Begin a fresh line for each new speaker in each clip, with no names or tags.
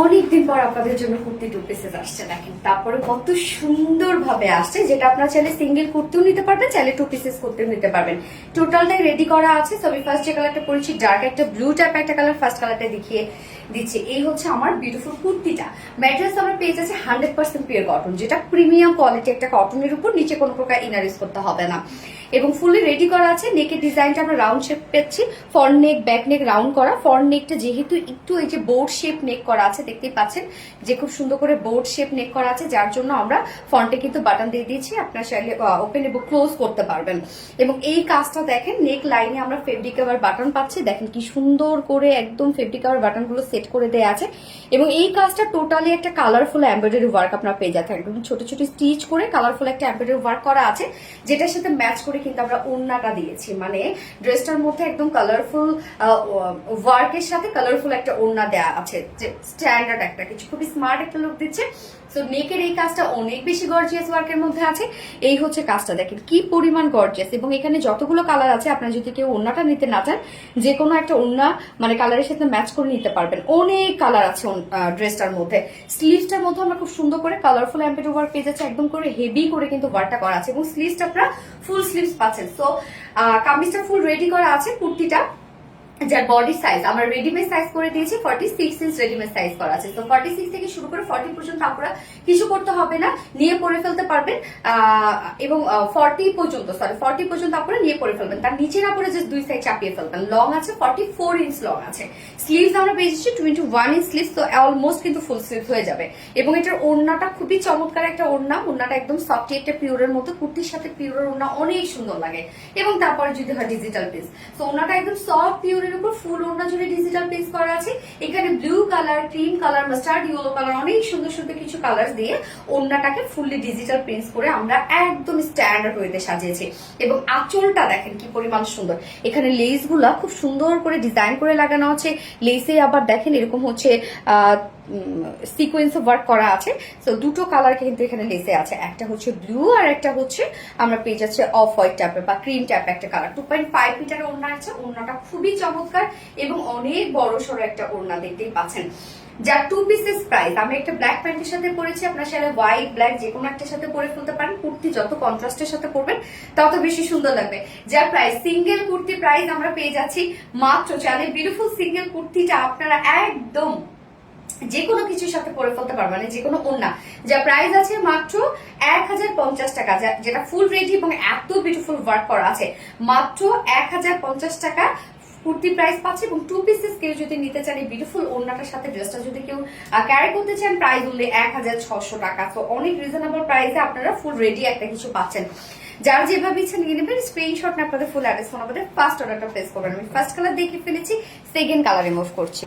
অনেকদিন পর আপনাদের জন্য কুর্তি টু পিসেস আসছে, দেখেন। তারপরে কত সুন্দর ভাবে আসছে, যেটা আপনার চাইলে সিঙ্গেল কুর্তিও নিতে পারবেন, চাইলে টু পিসেস কুর্তিও নিতে পারবেন। টোটালটাই রেডি করা আছে সবই ফার্স্ট যে কালারটা পড়েছি ডার্ক একটা ব্লু টাইপ একটা কালার ফার্স্ট কালারটা দেখিয়ে দিচ্ছি। এই হচ্ছে আমার বিউটিফুল কুর্তিটা। ম্যাটেরিয়ালস আমার পেয়ে যাচ্ছি হান্ড্রেড পার্সেন্ট পিওর কটন যেটা প্রিমিয়াম কোয়ালিটি একটা কটনের উপর নিচে কোনো প্রকার ইনার ইউজ করতে হবে না। এবং ফুললি রেডি করা আছে নেকের ডিজাইনটা আমরা রাউন্ড শেপ পেয়েছি front neck back neck round করা। ফ্রন্ট নেকটা যেহেতু একটু এই যে বোর্ড শেপ নেক করা আছে, দেখতেই পাচ্ছেন যে খুব সুন্দর করে বোর্ড শেপ নেক করা আছে, যার জন্য আমরা ফ্রন্টে কিন্তু বাটন দিয়ে দিয়েছি, আপনার চাইলে ওপেন এবং ক্লোজ করতে পারবেন। এবং এই কাজটা দেখেন নেক লাইনে আমরা ফেব্রিক কাভার বাটন পাচ্ছি। দেখেন কি সুন্দর করে একদম ফেব্রিক কাভার বাটনগুলো সেট করে দেওয়া আছে। এবং এই কাজটা টোটালি একটা কালারফুল এমব্রয়ডারি ওয়ার্ক আপনারা পেয়ে যাচ্ছেন। একদম ছোট ছোট স্টিচ করে কালারফুল একটা এমব্রয়ডারি ওয়ার্ক করা আছে, যেটার সাথে ম্যাচ করে কিন্তু আমরা ওড়নাটা দিয়েছি। মানে ড্রেসটার মধ্যে একদম কালারফুল ওয়ার্কের সাথে কালারফুল একটা ওড়না দেওয়া আছে। যে স্ট্যান্ডার্ড একটা কিছু। খুবই স্মার্ট একটা লুক দিচ্ছে। তো নেকের এই কাজটা অনেক বেশি গর্জিয়াস ওয়ার্কের মধ্যে আছে। এই হচ্ছে কাজটা। দেখেন কি পরিমাণ গর্জিয়াস এবং এখানে যতগুলো কালার আছে, আপনারা যদি কেউ ওড়নাটা নিতে না চান যে কোনো একটা ওড়না মানে কালারের সাথে ম্যাচ করে নিতে পারবেন। অনেক কালার আছে ড্রেসটার মধ্যে। স্লিভসটার মধ্যে আমরা খুব সুন্দর করে কালারফুল অ্যাম্পেড ওভার পেয়ে যাচ্ছে, একদম করে হেভি করে কিন্তু ওয়ার্কটা করা আছে। এবং স্লিভসটা আপনারা ফুল স্লিভস পাচ্ছেন। সো কামিজটা ফুল রেডি করা আছে, কুর্তিটা। যার বডি সাইজ আমরা রেডিমেড সাইজ করে দিয়েছি forty six inch readymade size করা আছে। তো ফর্টি সিক্স থেকে শুরু করে ফর্টি পর্যন্ত আপনারা কিছু করতে হবে না, নিয়ে পরে ফেলতে পারবেন এবং ফর্টি পর্যন্ত সরি ফর্টি পর্যন্ত আপনারা নিয়ে পরে ফেলবেন। তার নিচে না জাস্ট দুই সাইড চাপিয়ে ফেলবেন। লং আছে ফর্টি ফোর ইঞ্চ লং আছে। স্লিভস আমরা পেয়েছি টোয়েন্টি ওয়ান ইঞ্চ স্লিভস তো অলমোস্ট কিন্তু ফুল স্লিভ হয়ে যাবে। এবং এটার ওড়নাটা খুবই চমৎকার একটা ওড়না, ওড়নাটা একদম সফটি একটা পিওরের মতো, কুর্তির সাথে পিওরের ওড়না অনেক সুন্দর লাগে। এবং তারপরে যদি হয় ডিজিটাল পিস তো ওড়নাটা একদম সফট পিওরের উপর ফুল ওড়না জুড়ে ডিজিটাল পিস করা আছে। এখানে blue colour cream colour mustard yellow colour অনেক সুন্দর সুন্দর কিছু কালার দিয়ে ওড়নাটাকে ফুললি ডিজিটাল প্রিন্টস করে আমরা একদম স্ট্যান্ডার্ড ওয়েতে সাজিয়েছি। এবং আঁচলটা দেখেন কি পরিমাণ সুন্দর। এখানে লেসগুলা খুব সুন্দর করে ডিজাইন করে লাগানো আছে। লেসে আবার দেখেন এরকম হচ্ছে সিকোয়েন্স ওয়ার্ক করা আছে। তো দুটো কালার কিন্তু এখানে লেসে আছে। একটা হচ্ছে ব্লু আর একটা হচ্ছে আমরা পেয়ে যাচ্ছে অফ হোয়াইট টাইপের বা ক্রিম টাইপের একটা কালার টু পয়েন্ট ফাইভ মিটারের ওড়না আছে। ওড়নাটা খুবই চমৎকার এবং অনেক বড় সড়ো একটা ওড়না দেখতেই পাচ্ছেন। যার টু পিসেস প্রাইস আমি একটা ব্ল্যাক প্যান্টের সাথে পরেছি, আপনার সাথে হোয়াইট ব্ল্যাক যে কোনো একটার সাথে পরে ফেলতে পারেন। কুর্তি যত কন্ট্রাস্টের সাথে পরবেন, তত বেশি সুন্দর লাগবে। যার প্রাইস সিঙ্গেল কুর্তি প্রাইস আমরা পেয়ে যাচ্ছি মাত্র চালে বিউটিফুল সিঙ্গেল কুর্তিটা আপনারা একদম যে কোনো কিছুর সাথে পরে ফেলতে পারবেন মানে যে কোনো ওড়না। যা প্রাইস আছে মাত্র এক হাজার পঞ্চাশ টাকা যেটা ফুল রেডি এবং এত বিউটিফুল ওয়ার্ক করা আছে। মাত্র এক হাজার পঞ্চাশ টাকা কুর্তি প্রাইস পাচ্ছে এবং টু পিসেস কেউ যদি নিতে চান এই বিউটিফুল ওড়নাটার সাথে ড্রেসটা যদি কেউ ক্যারি করতে চান প্রাইস হলে এক হাজার ছশো টাকা। তো অনেক রিজনেবল প্রাইসে আপনারা ফুল রেডি একটা কিছু পাচ্ছেন। যারা যেভাবে ইচ্ছা নিয়ে নেবেন স্ক্রিনশট না আপনাদের ফুল অ্যাড্রেস আমাদের ফার্স্ট অর্ডারটা প্লেস করবেন। আমি ফার্স্ট কালার দেখে ফেলেছি সেকেন্ড কালার রিমুভ করছি।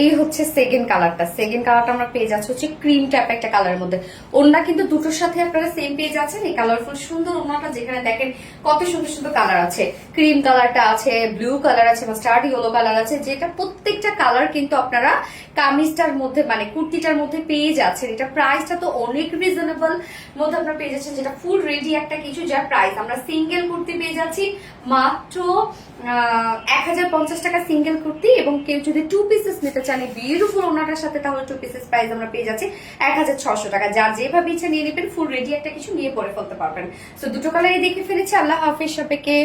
এই হচ্ছে সেকেন্ড কালারটা সেকেন্ড কালারটা আমরা পেয়ে যাচ্ছি হচ্ছে ক্রিম টাইপ একটা কালারের মধ্যে। ওড়না কিন্তু দুটোর সাথে আপনারা সেম পেয়ে যাচ্ছেন। এই কালারফুল সুন্দর ওড়নাটা যেখানে দেখেন কত সুন্দর সুন্দর কালার আছে। ক্রিম কালারটা আছে ব্লু কালার আছে মাস্টার্ড ইয়েলো কালার আছে, যেটা প্রত্যেকটা কালার কিন্তু আপনারা কামিজটার মধ্যে মানে কুর্তিটার মধ্যে পেয়ে যাচ্ছেন। এটা প্রাইসটা তো অনেক রিজনেবল মধ্যে আপনারা পেয়ে যাচ্ছেন, যেটা ফুল রেডি একটা কিছু যার প্রাইস আমরা সিঙ্গেল কুর্তি পেয়ে যাচ্ছি মাত্র এক হাজার পঞ্চাশ টাকা সিঙ্গেল কুর্তি এবং কেউ যদি টু পিসেস নিতে চান বিউটিফুল ওনাটার সাথে তাহলে টু পিসেস প্রাইস আমরা পেয়ে যাচ্ছি এক হাজার ছশো টাকা। যার যেভাবে ইচ্ছা নিয়ে নেবেন ফুল রেডি একটা কিছু নিয়ে পরে ফেলতে পারবেন। তো দুটো কালারই দেখে ফেলেছি, আল্লাহ হাফিজ সবাইকে।